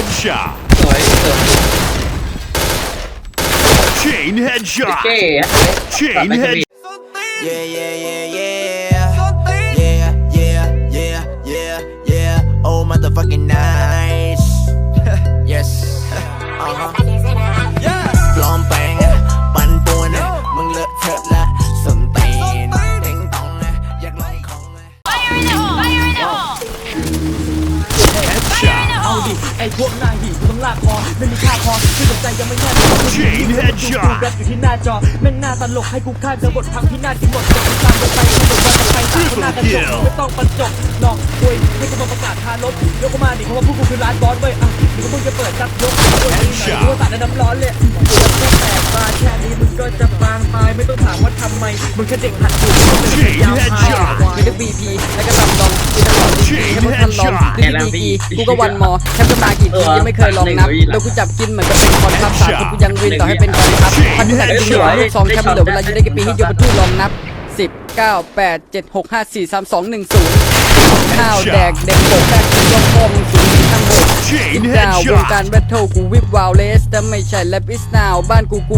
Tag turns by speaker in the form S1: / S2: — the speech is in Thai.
S1: Headshot.
S2: สวยสวย
S1: Chain
S2: เจ๊
S1: headshot.
S2: เจ๊
S1: Chain head.
S3: Yeah, yeah, yeah, yeah. Yeah, yeah, yeah, yeah, yeah. Oh, motherfucking nice. yes. Uh-huh. ป
S4: ไอ้พวกหน้าหีมึงลากคอไม่มีค่าพอที่สนใจยังไม่แน่พอ
S1: Chain
S4: ดู
S1: headshot
S4: แรปอยู่ที่หน้าจอแม่งหน้าตลกให้กูฆ่าเจอบทพังพินาศกินหมดจบตามไปไปให้หมดว่าจะไปตามหน้ากระจกไม่ต้องประจบหลอกคุยให้กูมาประกาศทารบยกกูมาดิเพราะว่าพวกกูคือร้านบอสเว้ยอะเดี๋ยวมึงจะเปิดซักยกตัวนี้หน่อยกูว่าตัดน้ำร้อนเลยกูจะแค่แตกมาแค่นี้มึงก็จะบางตายไม่ต้องถามว่าทำไมมึงแค่เด็กหัดอยู่ยาวพาย
S5: มีทั้งบีพีแล้วก็ แค่พวกท่านลองดูที่บีกีกูก็วันมอแค่จะมากี่ทียังไม่เคยลองนับแล้วกูจับกินเหมือนกับเป็นคอนทับสามคนกูยังวินต่อให้เป็นคอนทับพันที่ไหนจริงเหรอลูกซองแคมเหลือเวลาอยู่ได้กี่ปีที่โยบทูลองนับสิบเก้าแปดเจ็ดหกห้าสี่สามสองหนึ่งศูนย์ข้าวแดกเด็กโบกแรกคุณยกโป้งศูนย์ทั้งหมด
S1: Chain
S5: ดาววง
S1: headshot.
S5: การแบทเทิลกูวิบวาวเลสแต่ไม่ใช่แลบอิสนาวบ้านกูกู